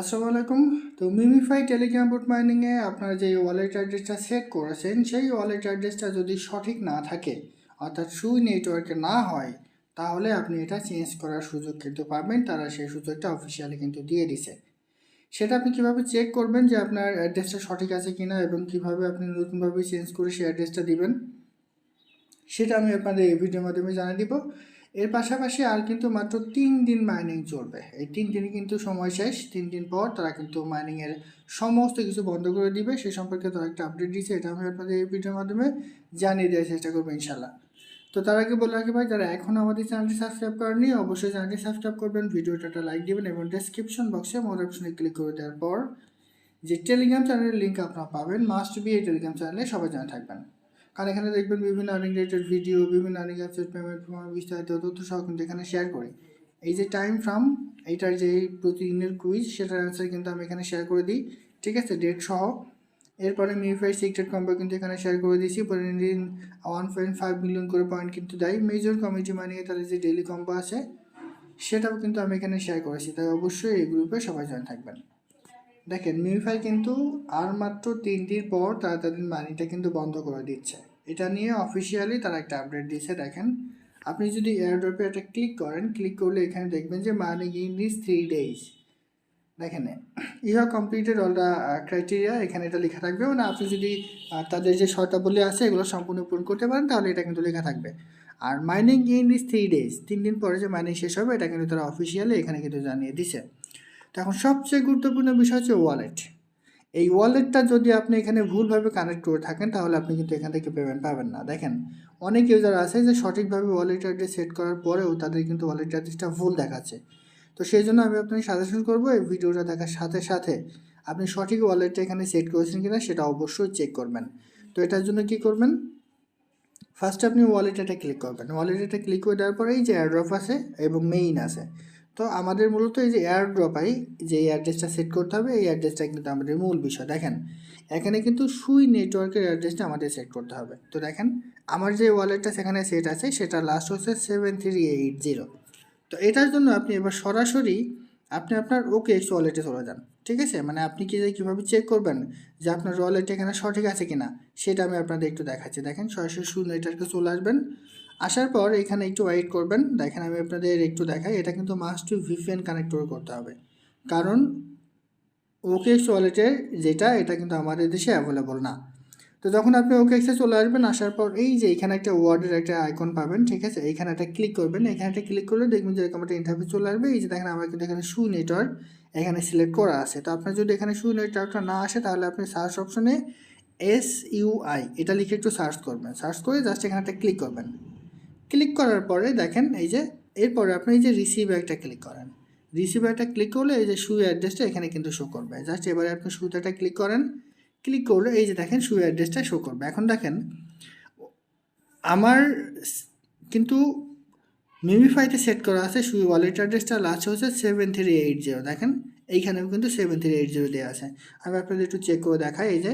আসসালামু আলাইকুম তো মিমিফাই টেলিগ্রাম বুট মাইনিংয়ে আপনারা যে ওয়ালেট অ্যাড্রেসটা সেট করেছেন, সেই ওয়ালেট অ্যাড্রেসটা যদি সঠিক না থাকে, অর্থাৎ সুই নেটওয়ার্কে না হয়, তাহলে আপনি এটা চেঞ্জ করার সুযোগ কিন্তু পাবেন। তারা সেই সুযোগটা অফিসিয়ালি কিন্তু দিয়ে দিছে। সেটা আপনি কীভাবে চেক করবেন যে আপনার অ্যাড্রেসটা সঠিক আছে কিনা এবং কীভাবে আপনি নতুনভাবে চেঞ্জ করে সেই অ্যাড্রেসটা দিবেন? সেটা আমি আপনাদের এই ভিডিওর মাধ্যমে জানিয়ে দিব। এর পাশাপাশি আর কিন্তু মাত্র তিন দিন মাইনিং চলবে। এই তিন দিনই কিন্তু সময় শেষ। তিন দিন পর তারা কিন্তু মাইনিংয়ের সমস্ত কিছু বন্ধ করে দিবে। সে সম্পর্কে তারা একটা আপডেট দিয়েছে, এটা আমি আপনাদের এই ভিডিওর মাধ্যমে জানিয়ে দেওয়ার চেষ্টা করব ইনশাল্লাহ তো তার আগে বলে রাখি ভাই, যারা এখন আমাদের চ্যানেলটি সাবস্ক্রাইব করেনি অবশ্যই চ্যানেলটি সাবস্ক্রাইব করবেন। ভিডিওটা একটা লাইক দেবেন এবং ডেসক্রিপশন বক্সে মোর অপশনে ক্লিক করে দেওয়ার পর যে টেলিগ্রাম চ্যানেলের লিঙ্ক আপনারা পাবেন। মাস্ট বি এই টেলিগ্রাম চ্যানেলে সবাই জানা থাকবেন। কারণ এখানে দেখবেন বিভিন্ন আর্নিং রিলেটেড ভিডিও বিভিন্ন আর্নিং অ্যাপসের পেমেন্ট বিস্তারিত তথ্য সহ কিন্তু এখানে শেয়ার করি। এই যে টাইম ফ্রাম এইটার যে প্রতিদিনের কুইজ সেটার অ্যান্সার কিন্তু আমি এখানে শেয়ার করে দিই। ঠিক আছে? ডেট সহ। এরপরে মিউফাই সিক্রেট কম্বো কিন্তু এখানে শেয়ার করে দিয়েছি। প্রতিদিন ওয়ান পয়েন্ট ফাইভ মিলিয়ন করে পয়েন্ট কিন্তু দেয়। মেজর কমিটি মানিয়ে তাদের যে ডেলি কম্বো আছে, সেটাও কিন্তু আমি এখানে শেয়ার করেছি। তাই অবশ্যই এই গ্রুপে সবাই জয়েন থাকবেন। দেখেন মিউফাই কিন্তু আর মাত্র তিন দিন পর তারা তাদের মানিটা কিন্তু বন্ধ করে দিচ্ছে। এটা নিয়ে অফিসিয়ালি তারা একটা আপডেট দিয়েছে, দেখেন। আপনি যদি এয়ারড্রপে একটা ক্লিক করেন ক্লিক করলে এখানে দেখবেন যে money in this three days দেখেন have completed all the criteria এখানে এটা লেখা থাকবে। মানে আপনি যদি তাদের যে শর্তাবলী আছে, এগুলো সম্পূর্ণ পূরণ করতে পারেন, তাহলে এটা কিন্তু লেখা থাকবে। আর mining in this three days তিন দিন পরে যে মাইনিং শেষ হবে, এটা কিন্তু তারা অফিসিয়ালি এখানে কিন্তু জানিয়ে দিছে। এখন সবচেয়ে গুরুত্বপূর্ণ বিষয় হচ্ছে ওয়ালেট এই ওয়ালেটটা যদি আপনি এখানে ভুলভাবে কানেক্ট করে থাকেন, তাহলে আপনি কিন্তু এখান থেকে পেমেন্ট পাবেন না। দেখেন, অনেক ইউজার আছে যে সঠিকভাবে ওয়ালেট অ্যাড্রেস সেট করার পরেও তাদের কিন্তু ওয়ালেট অ্যাড্রেসটা ভুল দেখাচ্ছে। তো সেই জন্য আমি আপনাকে সাজেশন করব, এই ভিডিওটা দেখার সাথে সাথে আপনি সঠিক ওয়ালেটটা এখানে সেট করেছেন কিনা সেটা অবশ্যই চেক করবেন। তো এটার জন্য কি করবেন? ফার্স্ট আপনি ওয়ালেটটা ক্লিক করবেন। ওয়ালেটটা ক্লিক করে দেওয়ার পরে এই যে এয়ারড্রপ আছে এবং মেইন আছে। তো আমাদের মূলত এই যে এয়ারড্রপাই যে অ্যাড্রেসটা সেট করতে হবে, এই অ্যাড্রেসটা কিন্তু আমাদের মূল বিষয়। দেখেন, এখানে কিন্তু সুই নেটওয়ার্কের অ্যাড্রেসটা আমাদের সেট করতে হবে। তো দেখেন, আমার যে ওয়ালেটটা সেখানে সেট আছে, সেটা লাস্ট হচ্ছে সেভেন থ্রি এইট জিরো তো এটার জন্য আপনি এবার সরাসরি আপনি আপনার ওকে এক্স ওয়ালেটে চলে যান, ঠিক আছে? মানে আপনি কি যে কীভাবে চেক করবেন যে আপনার ওয়ালেট এখানে সঠিক আছে কিনা, সেটা আমি আপনাদের একটু দেখাচ্ছি। দেখেন, সরাসরি সুই নেটওয়ার্কে চলে আসবেন। আসার পর এখানে একটু ওয়েট করবেন। দেখেন আমি আপনাদের একটু দেখাই। এটা কিন্তু মাস্ট টু ভিপিএন কানেক্টর করতে হবে। কারণ ওকেএক্স ওয়ালেটের যেটা, এটা কিন্তু আমাদের দেশে অ্যাভেলেবল না। তো যখন আপনি ওকেএক্সে চলে আসবেন, আসার পর এই যে এখানে একটা ওয়ার্ডের একটা আইকন পাবেন, ঠিক আছে? এখানে একটা ক্লিক করবেন। এখানে একটা ক্লিক করলে দেখবেন যে এরকম একটা ইন্টারভিউ চলে আসবে। এই যে দেখেন, আমার কিন্তু এখানে শু নেটওয়ার্ক এখানে সিলেক্ট করা আছে। তো আপনার যদি এখানে শু নেটওয়ার্কটা না আসে, তাহলে আপনি সার্চ অপশনে এস ইউআই এটা লিখে একটু সার্চ করবেন। সার্চ করে জাস্ট এখানে একটা ক্লিক করবেন। ক্লিক করার পরে দেখেন এই যে, এরপরে আপনি এই যে রিসিভ একটা ক্লিক করেন। রিসিভ একটা ক্লিক করলে এই যে শু অ্যাড্রেসটা এখানে কিন্তু শো করবে। জাস্ট এবারে আপনি শুতে ক্লিক করেন। ক্লিক করলে এই যে দেখেন শু অ্যাড্রেসটা শো করবে। এখন দেখেন, আমার কিন্তু মিমিফাইতে সেট করা আছে শু ওয়ালেট অ্যাড্রেসটা লাস্ট হচ্ছে সেভেন থ্রি এইট জিরো দেখেন, এইখানেও কিন্তু সেভেন থ্রি এইট জিরো দেওয়া আছে। আমি আপনাদের একটু চেক করে দেখাই, এই যে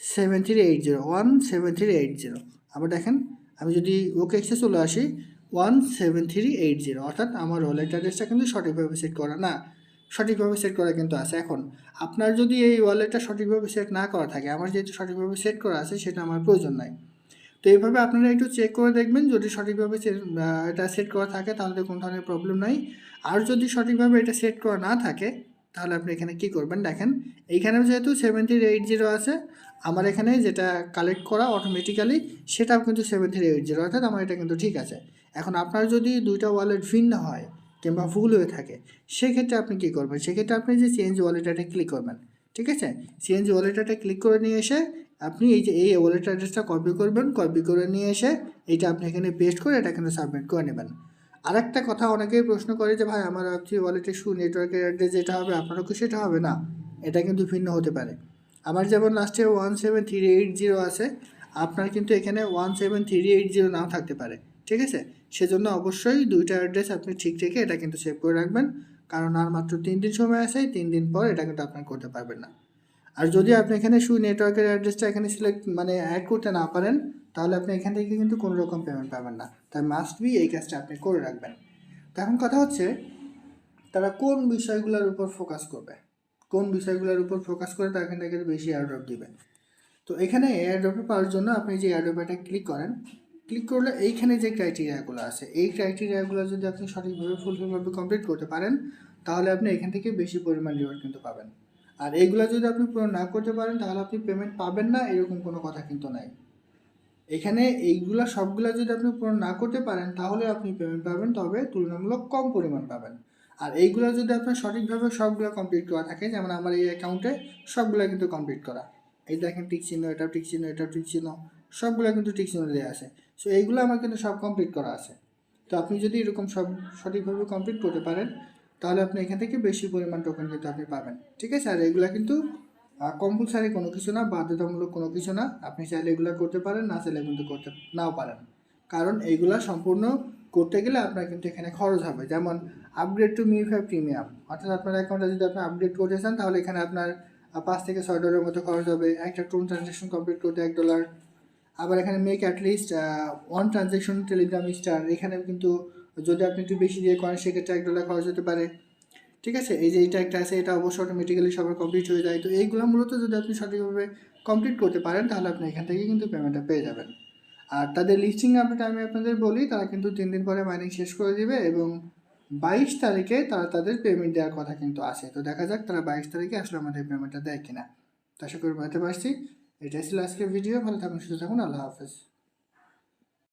seven three eight zero one seven three eight zero আবার দেখেন আমি যদি ওকে এক্সে চলে আসি one seven three eight zero অর্থাৎ আমার ওয়ালেট অ্যাড্রেসটা কিন্তু সঠিকভাবে সেট করা না। সঠিকভাবে সেট করা কিন্তু আছে। এখন, আপনার যদি এই ওয়ালেটটা সঠিকভাবে সেট না করা থাকে, আমার যেহেতু সঠিকভাবে সেট করা আছে, সেটা আমার প্রয়োজন নাই। তো এইভাবে আপনারা একটু চেক করে দেখবেন, যদি সঠিকভাবে এটা সেট করা থাকে, তাহলে কোনো ধরনের প্রবলেম নাই। আর যদি সঠিকভাবে এটা সেট করা না থাকে তাহলে আপনি এখানে কি করবেন? দেখেন এইখানেও যেহেতু সেভেন থ্রি এইট জিরো আছে, আমার এখানে যেটা কালেক্ট করা অটোমেটিক্যালি সেটাও কিন্তু সেভেন থ্রি এইট জিরো অর্থাৎ আমার এটা কিন্তু ঠিক আছে। এখন আপনার যদি দুইটা ওয়ালেট ভিন্ন হয় কিংবা ভুল হয়ে থাকে, সেক্ষেত্রে আপনি কী করবেন? সেক্ষেত্রে আপনি যে চেঞ্জ ওয়ালেটটা ক্লিক করবেন, ঠিক আছে? চেঞ্জ ওয়ালেটটা ক্লিক করে নিয়ে এসে আপনি এই যে, এই ওয়ালেট অ্যাড্রেসটা কপি করবেন কপি করে নিয়ে এসে এইটা আপনি এখানে পেস্ট করে এটা কিন্তু সাবমিট করে নেবেন। আরেকটা কথা অনেকেই প্রশ্ন করে যে, ভাই, আমার ভাবছি ওয়ালেটে শু নেটওয়ার্কের অ্যাড্রেস যেটা হবে, আপনারও কি সেটা হবে? না, এটা কিন্তু ভিন্ন হতে পারে। আমার যেমন লাস্টে one seven three eight zero আছে, আপনার কিন্তু এখানে one seven three eight zero নাও থাকতে পারে, ঠিক আছে? সেজন্য অবশ্যই দুইটা অ্যাড্রেস আপনি ঠিক রেখে এটা কিন্তু সেভ করে রাখবেন, কারণ আর মাত্র তিন দিন সময় আছে, তিন দিন পর এটা কিন্তু আপনার করতে পারবেন না। আর যদি আপনি এখানে শু নেটওয়ার্কের অ্যাড্রেসটা এখানে সিলেক্ট মানে অ্যাড করতে না পারেন, তাহলে আপনি এখান থেকে কিন্তু কোনো রকম পেমেন্ট পাবেন না। তাই মাস্ট বি এই কাজটা আপনি করে রাখবেন। তো এখন কথা হচ্ছে, তারা কোন বিষয়গুলোর উপর ফোকাস করবে? কোন বিষয়গুলোর উপর ফোকাস করে তার এখান থেকে বেশি এয়ারড্রপ দিবে? তো এখানে এয়ারড্রপে পাওয়ার জন্য আপনি যে এয়ারড্রপটা ক্লিক করেন ক্লিক করলে এইখানে যে ক্রাইটেরিয়াগুলো আছে, এই ক্রাইটেরিয়াগুলো যদি আপনি সঠিকভাবে ফুলফিলভাবে কমপ্লিট করতে পারেন, তাহলে আপনি এখান থেকে বেশি পরিমাণ রিওয়ার্ড কিন্তু পাবেন। আর এইগুলো যদি আপনি পূরণ না করতে পারেন, তাহলে আপনি পেমেন্ট পাবেন না, এরকম কোনো কথা কিন্তু নাই। এখানে এইগুলা সবগুলা যদি আপনি পূরণ না করতে পারেন, তাহলে আপনি পেমেন্ট পাবেন, তবে তুলনামূলক কম পরিমাণ পাবেন। আর এইগুলো যদি আপনার সঠিকভাবে সবগুলো কমপ্লিট করা থাকে, যেমন আমার এই অ্যাকাউন্টে সবগুলো কিন্তু কমপ্লিট করা। এই দেখেন টিক চিহ্ন, এটাও টিক চিহ্ন, এটাও টিক সবগুলো কিন্তু টিক চিহ্ন দেওয়া আছে। সো এইগুলো আমার কিন্তু সব কমপ্লিট করা আছে। তো আপনি যদি এরকম সব সঠিকভাবে কমপ্লিট করতে পারেন তাহলে আপনি এখান থেকে বেশি পরিমাণ টোকেন কিন্তু আপনি পাবেন। ঠিক আছে? আর এগুলা কিন্তু কম্পালসারি কোনো কিছু না, বাধ্যতামূলক কোনো কিছু না। আপনি চাইলে এগুলো করতে পারেন, না চাইলে কিন্তু করতে, নাও পারেন। কারণ এইগুলা সম্পূর্ণ করতে গেলে আপনার কিন্তু এখানে খরচ হবে। যেমন upgrade to me five premium অর্থাৎ আপনার অ্যাকাউন্টে যদি আপনি আপডেট করতে চান, তাহলে এখানে আপনার পাঁচ থেকে ছয় ডলারের মতো খরচ হবে। একটা টোন ট্রানজ্যাকশন কমপ্লিট করতে এক ডলার আবার এখানে make at least one transaction Telegram star এখানে কিন্তু যদি আপনি একটু বেশি দিয়ে করেন, সেক্ষেত্রে এক ডলার খরচ হতে পারে। ঠিক আছে? এই যে এইটা একটা আছে, এটা অবশ্যই অটোমেটিক্যালি সবার কমপ্লিট হয়ে যায়। তো এইগুলো মূলত যদি আপনি সঠিকভাবে কমপ্লিট করতে পারেন, তাহলে আপনি এখান থেকে কিন্তু পেমেন্টটা পেয়ে যাবেন। আর তাদের লিস্টিং আপডেট আমি আপনাদের বলি, তারা কিন্তু তিন দিন পরে মাইনিং শেষ করে দিবে এবং বাইশ তারিখে তারা তাদের পেমেন্ট দেওয়ার কথা কিন্তু আছে। তো দেখা যাক তারা বাইশ তারিখে আসলে আমাদের পেমেন্টটা দেয় কিনা। আশা করি বলতে পারছি। এটাই ছিল আজকের ভিডিও ভালো থাকুন, সুস্থ থাকুন। আল্লাহ হাফেজ।